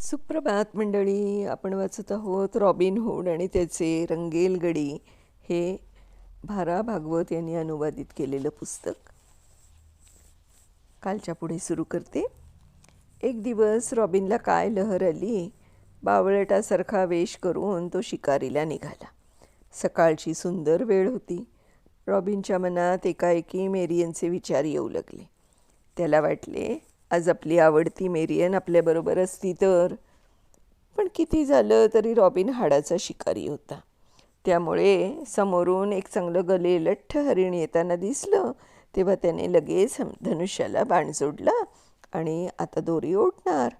सुप्रभात मंडळी. आपण वाचत आहोत रॉबिन हुड आणि त्याचे रंगेल गडी हे भारा भागवत यांनी अनुवादित केलेलं पुस्तक. कालच्या पुढे सुरू करते. एक दिवस रॉबिनला काय लहर आली? बावळटासारखा वेश करून तो शिकारीला निघाला. सकाळची सुंदर वेळ होती. रॉबिनच्या मनात एकाएकी मेरियनचे विचार येऊ लागले. त्याला वाटले आज आपली आवडती मेरियन आपल्याबरोबर असती तर. पण किती झालं तरी रॉबिन हाडाचा शिकारी होता. त्यामुळे समोरून एक चांगलं गले लठ्ठ हरिण येताना दिसलं. तेव्हा त्याने लगेच धनुष्याला बाण जोडला आणि आता दोरी ओढणार.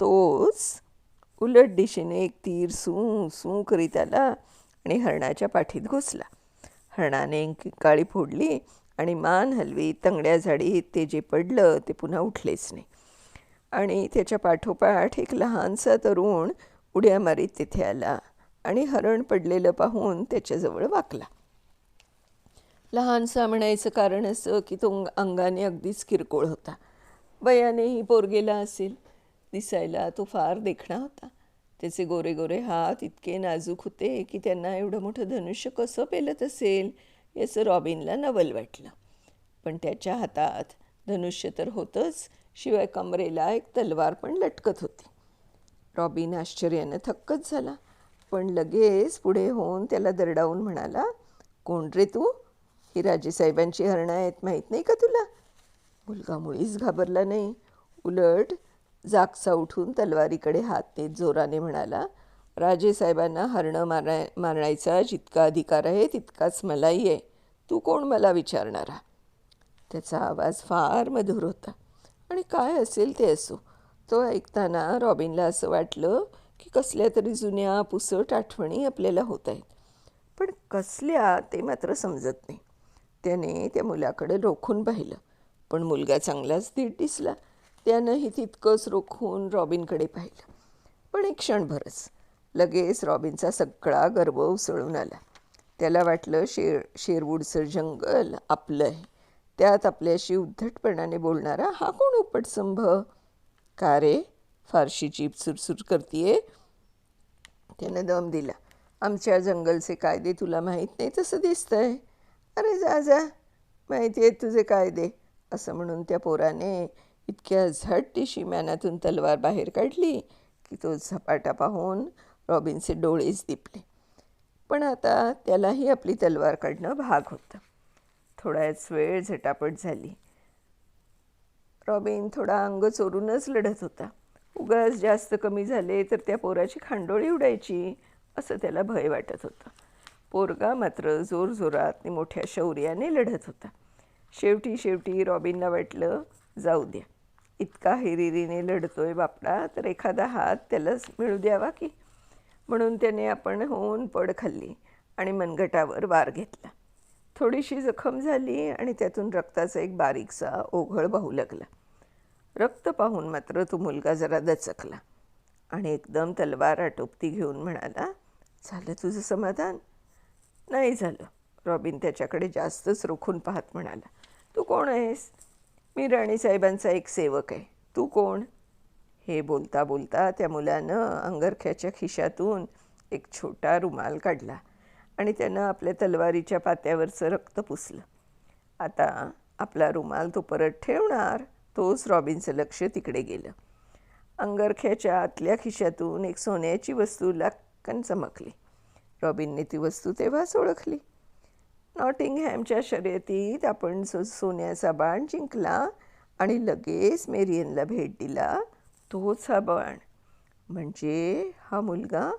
तोच उलट दिशेने एक तीर सू सू करीत आला आणि हरणाच्या पाठीत घुसला. हरणाने काळी फोडली आणि मान हलवी तंगड्या झाडीत ते जे पडलं ते पुन्हा उठलेच नाही. आणि त्याच्या पाठोपाठ एक लहानसा तरुण उड्या मारीत तिथे आला आणि हरण पडलेलं पाहून त्याच्याजवळ वाकला. लहानसा म्हणायचं कारण असं की तो अंगाने अगदीच किरकोळ होता. वयानेही पोरगेला असेल. दिसायला तो फार देखणा होता. त्याचे गोरे गोरे हात इतके नाजूक होते की त्यांना एवढं मोठं धनुष्य कसं पेलत असेल? याचं रॉबिनला नवल वाटलं. पण त्याच्या हातात धनुष्य तर होतंच शिवाय कमरेला एक तलवार पण लटकत होती. रॉबिन आश्चर्यानं थक्कच झाला. पण लगेच पुढे होऊन त्याला दरडावून म्हणाला कोण रे तू? ही राजेसाहेबांची हरणं आहेत माहीत नाही का तुला? मुलगा मुळीच घाबरला नाही. उलट जागचा उठून तलवारीकडे हात नेत जोराने म्हणाला राजेसाहेबांना हरणं माराय मारण्याचा जितका अधिकार आहे तितकाच मलाही आहे. तू कोण मला विचारणारा? त्याचा आवाज फार मधुर होता. आणि काय असेल ते असो. तो ऐकताना रॉबिनला असं वाटलं की कसल्या तरी जुन्या पुसट आठवणी आपल्याला होत आहेत. पण कसल्या ते मात्र समजत नाही. त्याने त्या मुलाकडे रोखून पाहिलं. पण मुलगा चांगलाच धीट दिसला. त्यानंही तितकंच रोखून रॉबिनकडे पाहिलं. पण एक क्षणभरच. लगेच रॉबिनचा सगळा गर्व उसळून आला. त्याला वाटलं शेर शेरवूडचं जंगल आपलं आहे. त्यात आपल्याशी उद्धटपणाने बोलणारा हा कोण उपटसंभ का रे? फारशी जीप सुरसुर करतीये? त्यानं दम दिला. आमच्या जंगलचे कायदे तुला माहीत नाही तसं दिसतंय. अरे जा जा. माहिती आहेत तुझे कायदे. असं म्हणून त्या पोराने इतक्या झटदिशी मॅनातून तलवार बाहेर काढली की तो झपाटा पाहून रॉबिनचे डोळेच दिपले पण आता त्यालाही आपली तलवार काढणं भाग होतं. थोड्याच वेळ झटापट झाली. रॉबिन थोडा अंग चोरूनच लढत होता. उगाच जास्त कमी झाले तर त्या पोराची खांडोळी उडायची असं त्याला भय वाटत होतं. पोरगा मात्र जोरजोरात आणि मोठ्या शौर्याने लढत होता. शेवटी शेवटी रॉबिनला वाटलं जाऊ द्या. इतका हिरिरीने लढतोय बापडा तर एखादा हात त्यालाच मिळू द्यावा की? म्हणून त्याने आपण होऊन पड खाल्ली आणि मनगटावर वार घेतला. थोडीशी जखम झाली आणि त्यातून रक्ताचा एक बारीकसा ओघळ वाहू लागला. रक्त पाहून मात्र तो मुलगा जरा दचकला आणि एकदम तलवार आटोपती घेऊन म्हणाला झालं तुझं समाधान? नाही झालं. रॉबिन त्याच्याकडे जास्तच रोखून पाहत म्हणाला तू कोण आहेस? मी राणीसाहेबांचा एक सेवक आहे. तू कोण? हे बोलता बोलता त्या मुलानं अंगरख्याच्या खिशातून एक छोटा रुमाल काढला आणि त्यानं आपल्या तलवारीच्या पात्यावरचं रक्त पुसलं. आता आपला रुमाल तो परत ठेवणार तोच रॉबिनचं लक्ष तिकडे गेलं. अंगरख्याच्या आतल्या खिशातून एक सोन्याची वस्तू लाक्कन चमकली. रॉबिनने ती वस्तू तेव्हाच ओळखली. नॉटिंगहॅमच्या शर्यतीत आपण जो सोन्याचा बाण जिंकला आणि लगेच मेरियनला भेट दिला. तोच हा बाण म्हणजे हा मुलगा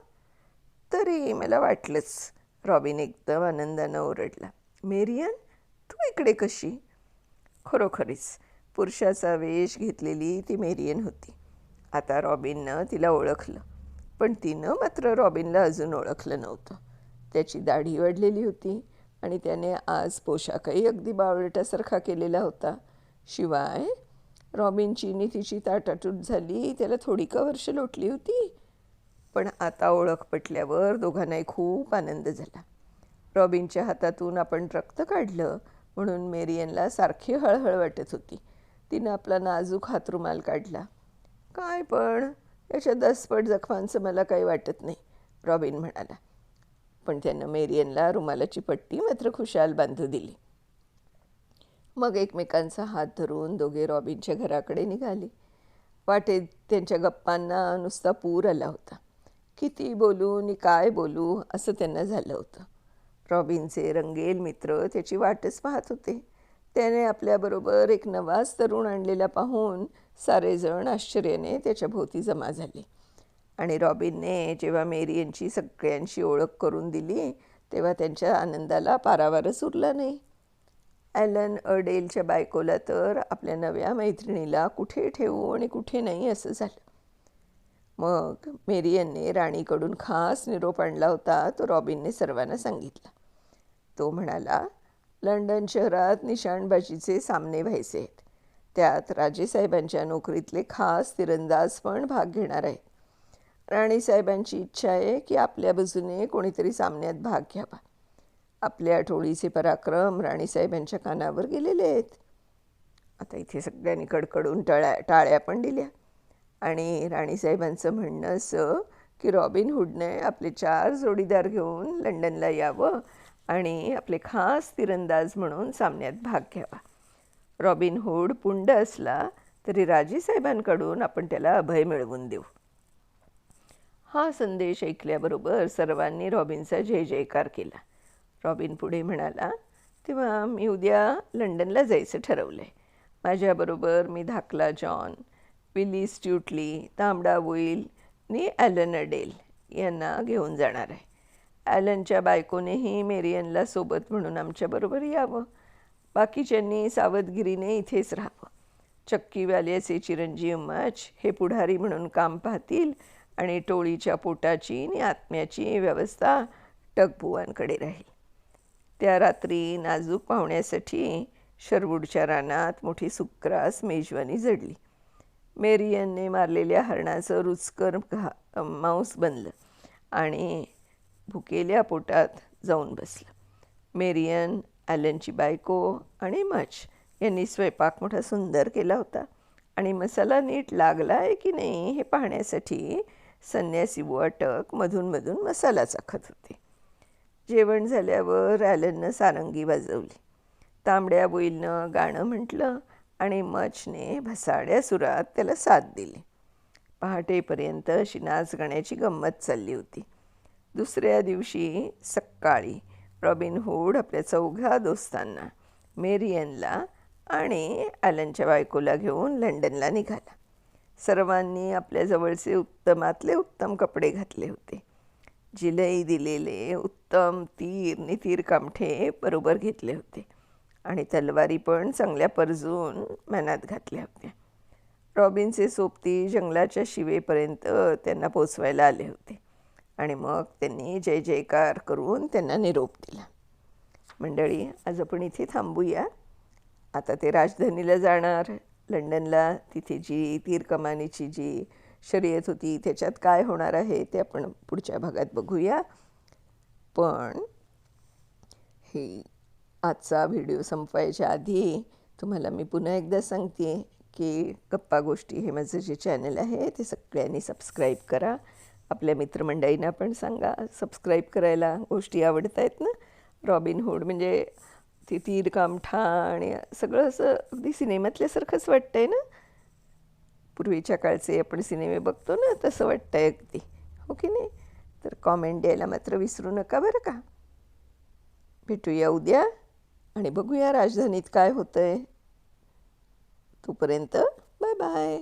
तरी मला वाटलंच रॉबिन एकदम आनंदानं ओरडला. मेरियन तू इकडे कशी? खरोखरीच पुरुषाचा वेश घेतलेली ती मेरियन होती. आता रॉबिननं तिला ओळखलं. पण तिनं मात्र रॉबिनला अजून ओळखलं नव्हतं. त्याची दाढी वाढलेली होती आणि त्याने आज पोशाखही अगदी बावळटासारखा केलेला होता. शिवाय रॉबिनची नितीची ताटातूट झाली. त्याला थोडी का वर्ष लोटली होती. पण आता ओळख पटल्यावर दोघांनाही खूप आनंद झाला. रॉबिनच्या हातातून आपण रक्त काढलं म्हणून मेरियनला सारखी हळहळ वाटत होती. तिनं आपला नाजूक हातरुमाल काढला. काय पण याच्या दसपट जखमांचं मला काही वाटत नाही रॉबिन म्हणाला. पण त्यानं मेरियनला रुमालाची पट्टी मात्र खुशाल बांधू दिली. मग एकमेकांचा हात धरून दोघे रॉबिनच्या घराकडे निघाले. वाटेत त्यांच्या गप्पांना नुसता पूर आला होता. किती बोलू नि काय बोलू असं त्यांना झालं होतं. रॉबिनचे रंगेल मित्र त्याची वाटच पाहत होते. त्याने आपल्याबरोबर एक नवाच तरुण आणलेला पाहून सारेजण आश्चर्याने त्याच्या भोवती जमा झाले. आणि रॉबिनने जेव्हा मेरी यांची सगळ्यांशी ओळख करून दिली तेव्हा त्यांच्या आनंदाला पारावारच उरला नाही. ॲलन अडेलच्या बायकोला तर आपल्या नव्या मैत्रिणीला कुठे ठेवू आणि कुठे नाही असं झालं. मग मेरियनने राणीकडून खास निरोप आणला होता तो रॉबिनने सर्वांना सांगितला. तो म्हणाला लंडन शहरात निशाणबाजीचे सामने व्हायचे आहेत. त्यात राजेसाहेबांच्या नोकरीतले खास तिरंदाज पण भाग घेणार आहेत. राणीसाहेबांची इच्छा आहे की आपल्या बाजूने कोणीतरी सामन्यात भाग घ्यावा. आपल्या टोळीचे पराक्रम राणीसाहेबांच्या कानावर गेलेले आहेत. आता इथे सगळ्यांनी कडकडून टळ्या टाळ्या पण दिल्या. आणि राणीसाहेबांचं म्हणणं असं की रॉबिन हुडने आपले चार जोडीदार घेऊन लंडनला यावं आणि आपले खास तिरंदाज म्हणून सामन्यात भाग घ्यावा. रॉबिन हुड पुंड असला तरी राजेसाहेबांकडून आपण त्याला अभय मिळवून देऊ. हा संदेश ऐकल्याबरोबर सर्वांनी रॉबिनचा जय जयकार केला. रॉबिन पुढे म्हणाला तेव्हा मी उद्या लंडनला जायचं ठरवलं आहे माझ्याबरोबर मी धाकला जॉन विली स्ट्युटली तांबडा वुईल आणि ॲलन अडेल यांना घेऊन जाणार आहे. ॲलनच्या बायकोनेही मेरियनला सोबत म्हणून आमच्याबरोबर यावं. बाकीच्यांनी सावधगिरीने इथेच राहावं. चक्कीवाल्याचे चिरंजीव मच हे पुढारी म्हणून काम पाहतील आणि टोळीच्या पोटाची आणि आत्म्याची व्यवस्था टगबुवांकडे राहील. त्या रात्री नाजूक पाहुण्यासाठी शरवूडच्या रानात मोठी सुक्रास मेजवानी जडली. मेरियनने मारलेल्या हरणाचं रुचकर घा मांस बनलं आणि भुकेल्या पोटात जाऊन बसलं. मेरियन ॲलनची बायको आणि मच यांनी स्वयंपाक मोठा सुंदर केला होता आणि मसाला नीट लागला आहे की नाही हे पाहण्यासाठी संन्यासी बुवाटक मधूनमधून मसाला चाखत होते. जेवण झाल्यावर ॲलननं सारंगी वाजवली. तांबड्या बोईलनं गाणं म्हटलं आणि मचने भसाड्या सुरात त्याला साथ दिली. पहाटेपर्यंत अशी नाच गाण्याची गंमत चालली होती. दुसऱ्या दिवशी सकाळी रॉबिन हूड आपल्या चौघा दोस्तांना मेरियनला आणि ॲलनच्या बायकोला घेऊन लंडनला निघाला. सर्वांनी आपल्या जवळचे उत्तमातले उत्तम कपडे घातले होते. जिलई दिलेले उत्तम तीर नितीर कामठे बरोबर घेतले होते. आणि तलवारी पण चांगल्या परजून मनात घातल्या होत्या. रॉबिनचे सोबती जंगलाच्या शिवेपर्यंत त्यांना पोचवायला आले होते. आणि मग त्यांनी जय जयकार करून त्यांना निरोप दिला. मंडळी आज आपण इथे थांबूया. आता ते राजधानीला जाणार. लंडनला तिथे जी तीर कमानीची जी शर्यत होती त्याच्यात काय होणार आहे ते आपण पुढच्या भागात बघूया. पण हे आजचा व्हिडिओ संपवायच्या आधी तुम्हाला मी पुन्हा एकदा सांगते की गप्पा गोष्टी हे माझं जे चॅनल आहे ते सगळ्यांनी सबस्क्राईब करा. आपल्या मित्रमंडळींना पण सांगा सबस्क्राईब करायला गोष्टी आवडत आहेत ना? रॉबिन हुड म्हणजे ती तीर कामठा आणि सगळं असं अगदी सिनेमातल्यासारखंच वाटतं आहे ना? पूर्वीच्या काळचे आपण सिनेमे बघतो ना तसं वाटतं आहे अगदी. हो की नाही? तर कॉमेंट द्यायला मात्र विसरू नका बरं का. भेटूया उद्या आणि बघूया राजधानीत काय होतं आहे तोपर्यंत बाय बाय